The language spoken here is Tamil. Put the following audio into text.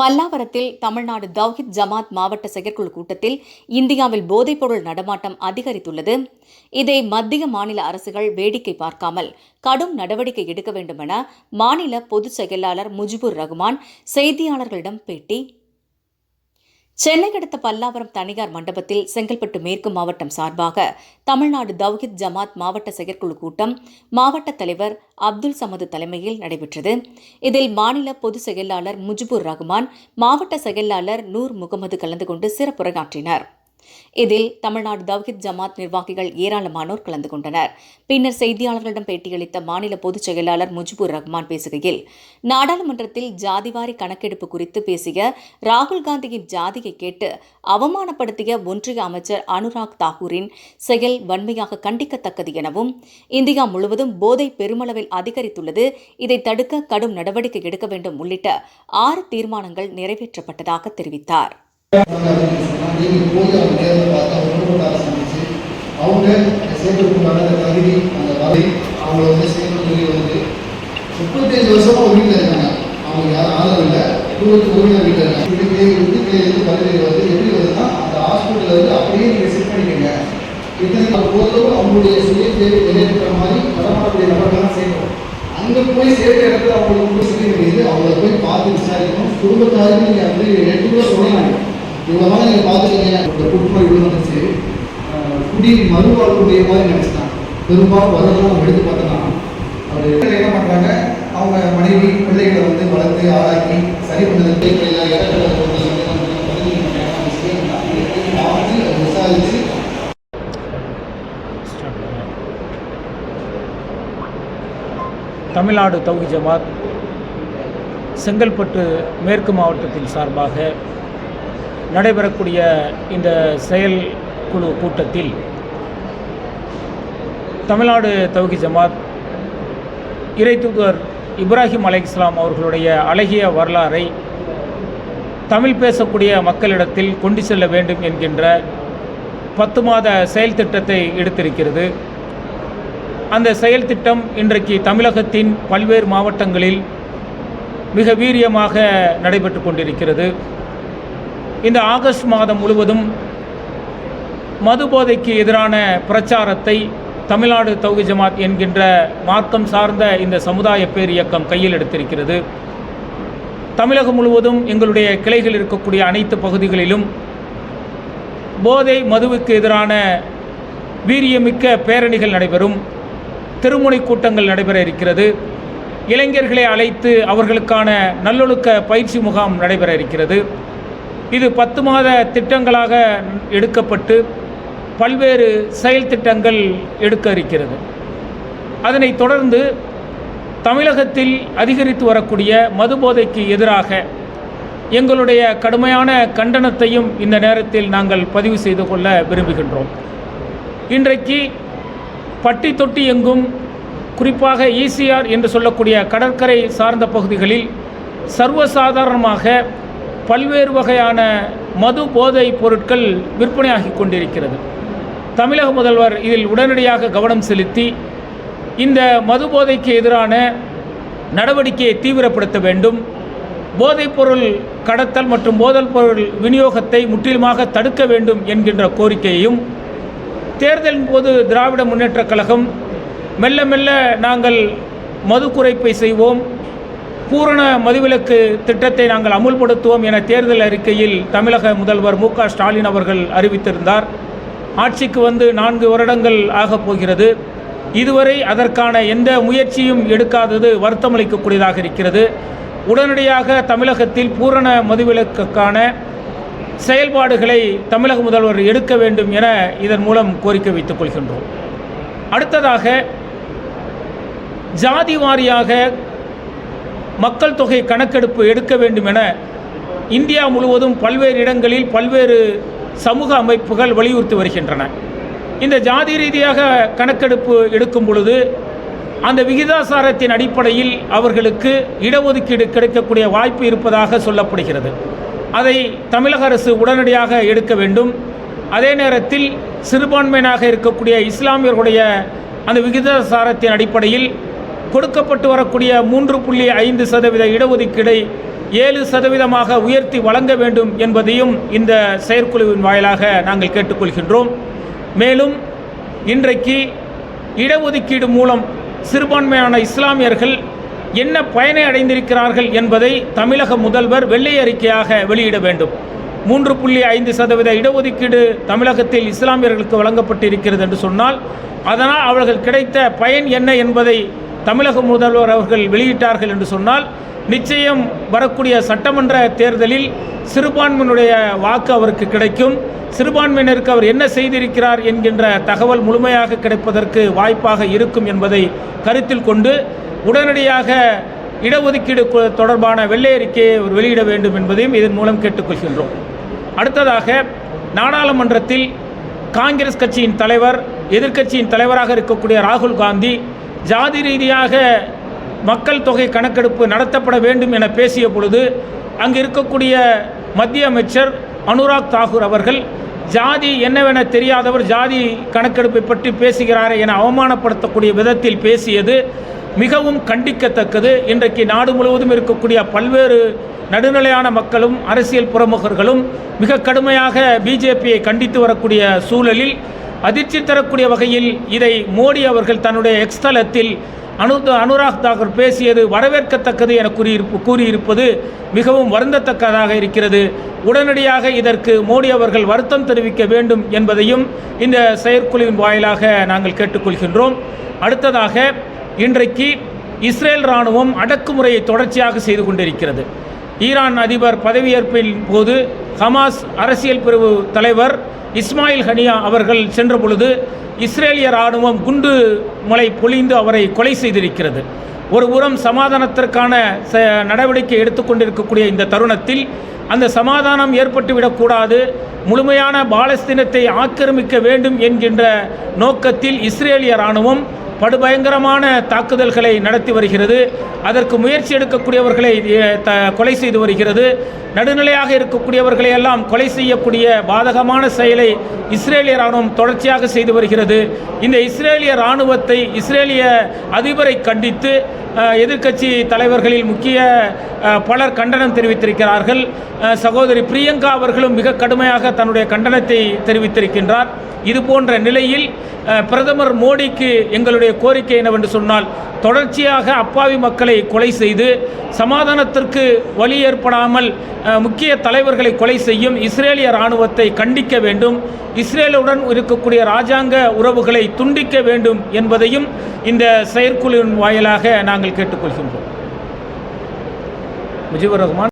பல்லாவரத்தில் தமிழ்நாடு தவ்ஹித் ஜமாத் மாவட்ட செயற்குழு கூட்டத்தில் இந்தியாவில் போதைப்பொருள் நடமாட்டம் அதிகரித்துள்ளது. இதை மத்திய மாநில அரசுகள் வேடிக்கை பார்க்காமல் கடும் நடவடிக்கை எடுக்க வேண்டுமென மாநில பொதுச் செயலாளர் முஜிபுர் ரகுமான் செய்தியாளர்களிடம் பேட்டி சென்னை அடுத்த பல்லாவரம் தனியார் மண்டபத்தில் செங்கல்பட்டு மேற்கு மாவட்டம் சார்பாக தமிழ்நாடு தவ்ஹித் ஜமாத் மாவட்ட செயற்குழு கூட்டம் மாவட்ட தலைவர் அப்துல் சமது தலைமையில் நடைபெற்றது. இதில் மாநில பொதுச் செயலாளர் முஜிபுர் ரகுமான் மாவட்ட செயலாளர் நூர் முகமது கலந்து கொண்டு சிறப்புரையாற்றினாா் இதில் தமிழ்நாடு தவ்ஹித் ஜமாத் நிர்வாகிகள் ஏராளமானோர் கலந்து கொண்டனர். பின்னர் செய்தியாளர்களிடம் பேட்டியளித்த மாநில பொதுச் செயலாளர் முஜிபுர் ரஹ்மான் பேசுகையில் நாடாளுமன்றத்தில் ஜாதிவாரி கணக்கெடுப்பு குறித்து பேசிய ராகுல் காந்தியின் ஜாதியை கேட்டு அவமானப்படுத்திய ஒன்றிய அமைச்சர் அனுராக் தாகூரின் செயல் வன்மையாக கண்டிக்கத்தக்கது எனவும் இந்தியா முழுவதும் போதை பெருமளவில் அதிகரித்துள்ளது இதை தடுக்க கடும் நடவடிக்கை எடுக்க வேண்டும் உள்ளிட்ட ஆறு தீர்மானங்கள் நிறைவேற்றப்பட்டதாக தெரிவித்தார். நீங்கள் போய் அவங்க நேரில் பார்த்து அவங்க குடும்பத்தாரை சந்திச்சு அவங்க சேர்க்கறதுக்குண்டான அந்த தகுதி அந்த வரை அவங்கள வந்து சேர்க்கக்கூடிய வந்து முப்பத்தஞ்சு வருஷமா வீட்டில் இருக்காங்க அவங்க யாரும் ஆதரவு இல்லை இருபத்தி ஒரு வீட்டில் இருக்காங்க இது கிளை வந்து கிளையிலிருந்து வந்து எப்படி வருதுன்னா அந்த ஹாஸ்பிட்டலில் வந்து அப்படியே நீங்கள் செட் பண்ணிக்கங்க இத்தனை நாள் போதும் அவங்களுடைய சுய தேவை நிறைவேற்ற மாதிரி நடமாடக்கூடிய நபர்கள் தான் சேர்க்கணும் அங்கே போய் சேர்க்க இடத்துல அவங்களுக்கு போய் செய்ய வேண்டியது. அவங்கள போய் பார்த்து விசாரிக்கணும். குடும்பத்தாருக்கு நீங்கள் வந்து ரெண்டு சொல்லலாம் இவ்வளோ நாள் நீங்கள் பார்த்துருக்கீங்க இந்த புற்றுநோய் விழுந்துச்சு குடி மறுவாழ்வுடைய மாதிரி நினச்சிட்டாங்க. பெரும்பாலும் வரலாம் எடுத்து பார்த்தோம்னா அவர் என்ன பண்ணுறாங்க அவங்க மனைவி பிள்ளைகளை வந்து வளர்த்து ஆளாக்கி சரி பண்ணதுக்கு இடத்துல வந்து நம்ம விசாரித்து தமிழ்நாடு தௌஹி ஜமாத் செங்கல்பட்டு மேற்கு மாவட்டத்தின் சார்பாக நடைபெறக்கூடிய இந்த செயல்குழு கூட்டத்தில் தமிழ்நாடு தௌஹி ஜமாத் இறை தூதர் இப்ராஹிம் அலை இஸ்லாம் அவர்களுடைய அழகிய வரலாறை தமிழ் பேசக்கூடிய மக்களிடத்தில் கொண்டு செல்ல வேண்டும் என்கின்ற பத்து மாத செயல் திட்டத்தை எடுத்திருக்கிறது. அந்த செயல் திட்டம் இன்றைக்கு தமிழகத்தின் பல்வேறு மாவட்டங்களில் மிக வீரியமாக நடைபெற்று கொண்டிருக்கிறது. இந்த ஆகஸ்ட் மாதம் முழுவதும் மது போதைக்கு எதிரான பிரச்சாரத்தை தமிழ்நாடு தௌகி ஜமாத் என்கின்ற மார்க்கம் சார்ந்த இந்த சமுதாய பேர் இயக்கம் கையில் எடுத்திருக்கிறது. தமிழகம் முழுவதும் எங்களுடைய கிளைகள் இருக்கக்கூடிய அனைத்து பகுதிகளிலும் போதை மதுவுக்கு எதிரான வீரியமிக்க பேரணிகள் நடைபெறும். திருமுனை கூட்டங்கள் நடைபெற இருக்கிறது. இளைஞர்களை அழைத்து அவர்களுக்கான நல்லொழுக்க பயிற்சி முகாம் நடைபெற இருக்கிறது. இது பத்து மாத திட்டங்களாக எடுக்கப்பட்டு பல்வேறு செயல் திட்டங்கள் எடுக்க இருக்கிறது. அதனைத் தொடர்ந்து தமிழகத்தில் அதிகரித்து வரக்கூடிய மது போதைக்கு எதிராக எங்களுடைய கடுமையான கண்டனத்தையும் இந்த நேரத்தில் நாங்கள் பதிவு செய்து கொள்ள விரும்புகின்றோம். இன்றைக்கு பட்டி தொட்டி எங்கும் குறிப்பாக ஈசிஆர் என்று சொல்லக்கூடிய கடற்கரை சார்ந்த பகுதிகளில் சர்வசாதாரணமாக பல்வேறு வகையான மது போதை பொருட்கள் விற்பனையாகி கொண்டிருக்கிறது. தமிழக முதல்வர் இதில் உடனடியாக கவனம் செலுத்தி இந்த மது போதைக்கு எதிரான நடவடிக்கையை தீவிரப்படுத்த வேண்டும். போதைப்பொருள் கடத்தல் மற்றும் போதல் பொருள் விநியோகத்தை முற்றிலுமாக தடுக்க வேண்டும் என்கின்ற கோரிக்கையையும் தேர்தலின் போது திராவிட முன்னேற்றக் கழகம் மெல்ல மெல்ல நாங்கள் மது குறைப்பை செய்வோம். பூரண மதுவிலக்கு திட்டத்தை நாங்கள் அமுல்படுத்துவோம் என தேர்தல் அறிக்கையில் தமிழக முதல்வர் மு ஸ்டாலின் அவர்கள் அறிவித்திருந்தார். ஆட்சிக்கு வந்து நான்கு வருடங்கள் ஆகப் போகிறது. இதுவரை அதற்கான எந்த முயற்சியும் எடுக்காதது வருத்தமளிக்கக்கூடியதாக இருக்கிறது. உடனடியாக தமிழகத்தில் பூரண மதுவிலக்குக்கான செயல்பாடுகளை தமிழக முதல்வர் எடுக்க வேண்டும் என இதன் மூலம் கோரிக்கை வைத்துக் கொள்கின்றோம். அடுத்ததாக ஜாதி வாரியாக மக்கள் தொகை கணக்கெடுப்பு எடுக்க வேண்டும் என இந்தியா முழுவதும் பல்வேறு இடங்களில் பல்வேறு சமூக அமைப்புகள் வலியுறுத்தி வருகின்றன. இந்த ஜாதி ரீதியாக கணக்கெடுப்பு எடுக்கும் பொழுது அந்த விகிதாசாரத்தின் அடிப்படையில் அவர்களுக்கு இடஒதுக்கீடு கிடைக்கக்கூடிய வாய்ப்பு இருப்பதாக சொல்லப்படுகிறது. அதை தமிழக அரசு உடனடியாக எடுக்க வேண்டும். அதே நேரத்தில் சிறுபான்மையினாக இருக்கக்கூடிய இஸ்லாமியர்களுடைய அந்த விகிதாசாரத்தின் அடிப்படையில் கொடுக்கப்பட்டு வரக்கூடிய மூன்று புள்ளி ஐந்து சதவீத இடஒதுக்கீடை ஏழு சதவீதமாக உயர்த்தி வழங்க வேண்டும் என்பதையும் இந்த செயற்குழுவின் வாயிலாக நாங்கள் கேட்டுக்கொள்கின்றோம். மேலும் இன்றைக்கு இடஒதுக்கீடு மூலம் சிறுபான்மையான இஸ்லாமியர்கள் என்ன பயனை அடைந்திருக்கிறார்கள் என்பதை தமிழக முதல்வர் வெள்ளை அறிக்கையாக வெளியிட வேண்டும். மூன்று புள்ளி ஐந்து சதவீத இடஒதுக்கீடு தமிழகத்தில் இஸ்லாமியர்களுக்கு வழங்கப்பட்டிருக்கிறது என்று சொன்னால் அதனால் அவர்கள் கிடைத்த பயன் என்ன என்பதை தமிழக முதல்வர் அவர்கள் வெளியிட்டார்கள் என்று சொன்னால் நிச்சயம் வரக்கூடிய சட்டமன்ற தேர்தலில் சிறுபான்மையினுடைய வாக்கு அவருக்கு கிடைக்கும். சிறுபான்மையினருக்கு அவர் என்ன செய்திருக்கிறார் என்கின்ற தகவல் முழுமையாக கிடைப்பதற்கு வாய்ப்பாக இருக்கும் என்பதை கருத்தில் கொண்டு உடனடியாக இடஒதுக்கீடு தொடர்பான வெள்ளை அறிக்கையை அவர் வெளியிட வேண்டும் என்பதையும் இதன் மூலம் கேட்டுக்கொள்கின்றோம். அடுத்ததாக நாடாளுமன்றத்தில் காங்கிரஸ் கட்சியின் தலைவர் எதிர்க்கட்சியின் தலைவராக இருக்கக்கூடிய ராகுல் காந்தி ஜாதி ரீதியாக மக்கள் தொகை கணக்கெடுப்பு நடத்தப்பட வேண்டும் என பேசிய பொழுது அங்கு இருக்கக்கூடிய மத்திய அமைச்சர் அனுராக் தாகூர் அவர்கள் ஜாதி என்னவென தெரியாதவர் ஜாதி கணக்கெடுப்பை பற்றி பேசுகிறாரே என அவமானப்படுத்தக்கூடிய விதத்தில் பேசியது மிகவும் கண்டிக்கத்தக்கது. இன்றைக்கு நாடு முழுவதும் இருக்கக்கூடிய பல்வேறு நடுநிலையான மக்களும் அரசியல் பிரமுகர்களும் மிக கடுமையாக பிஜேபியை கண்டித்து வரக்கூடிய சூழலில் அதிர்ச்சி தரக்கூடிய வகையில் இதை மோடி அவர்கள் தன்னுடைய எக்ஸ்தலத்தில் அனு அனுராக் தாகூர் பேசியது வரவேற்கத்தக்கது என கூறியிருப்பு கூறியிருப்பது மிகவும் வருந்தத்தக்கதாக இருக்கிறது. உடனடியாக இதற்கு மோடி அவர்கள் வருத்தம் தெரிவிக்க வேண்டும் என்பதையும் இந்த செயற்குழுவின் வாயிலாக நாங்கள் கேட்டுக்கொள்கின்றோம். அடுத்ததாக இன்றைக்கு இஸ்ரேல் இராணுவம் அடக்குமுறையை தொடர்ச்சியாக செய்து கொண்டிருக்கிறது. ஈரான் அதிபர் பதவியேற்பின் போது ஹமாஸ் அரசியல் பிரிவு தலைவர் இஸ்மாயில் ஹனியா அவர்கள் சென்ற பொழுது இஸ்ரேலிய இராணுவம் குண்டு மலை பொழிந்து அவரை கொலை செய்திருக்கிறது. ஒரு புறம் சமாதானத்திற்கான ச நடவடிக்கை எடுத்துக்கொண்டிருக்கக்கூடிய இந்த தருணத்தில் அந்த சமாதானம் ஏற்பட்டுவிடக்கூடாது முழுமையான பாலஸ்தீனத்தை ஆக்கிரமிக்க வேண்டும் என்கின்ற நோக்கத்தில் இஸ்ரேலிய இராணுவம் படுபயங்கரமான தாக்குதல்களை நடத்தி வருகிறது. அதற்கு முயற்சி எடுக்கக்கூடியவர்களை த கொலை செய்து வருகிறது. நடுநிலையாக இருக்கக்கூடியவர்களை எல்லாம் கொலை செய்யக்கூடிய பாதகமான செயலை இஸ்ரேலிய ராணுவம் தொடர்ச்சியாக செய்து வருகிறது. இந்த இஸ்ரேலிய இராணுவத்தை இஸ்ரேலிய அதிபரை கண்டித்து எதிர்க்கட்சி தலைவர்களில் முக்கிய பலர் கண்டனம் தெரிவித்திருக்கிறார்கள். சகோதரி பிரியங்கா அவர்களும் மிக கடுமையாக தன்னுடைய கண்டனத்தை தெரிவித்திருக்கின்றார். இது போன்ற நிலையில் பிரதமர் மோடிக்கு எங்களுடைய கோரிக்கை என்னவென்று சொன்னால் தொடர்ச்சியாக அப்பாவி மக்களை கொலை செய்து சமாதானத்திற்கு வழி ஏற்படாமல் முக்கிய தலைவர்களை கொலை செய்யும் இஸ்ரேலிய இராணுவத்தை கண்டிக்க வேண்டும். இஸ்ரேலுடன் இருக்கக்கூடிய ராஜாங்க உறவுகளை துண்டிக்க வேண்டும் என்பதையும் இந்த செயற்குழுவின் வாயிலாக நாங்கள் நாங்கள் கேட்டுக்கொள்கின்றோம். முஜிபுர் ரஹ்மான்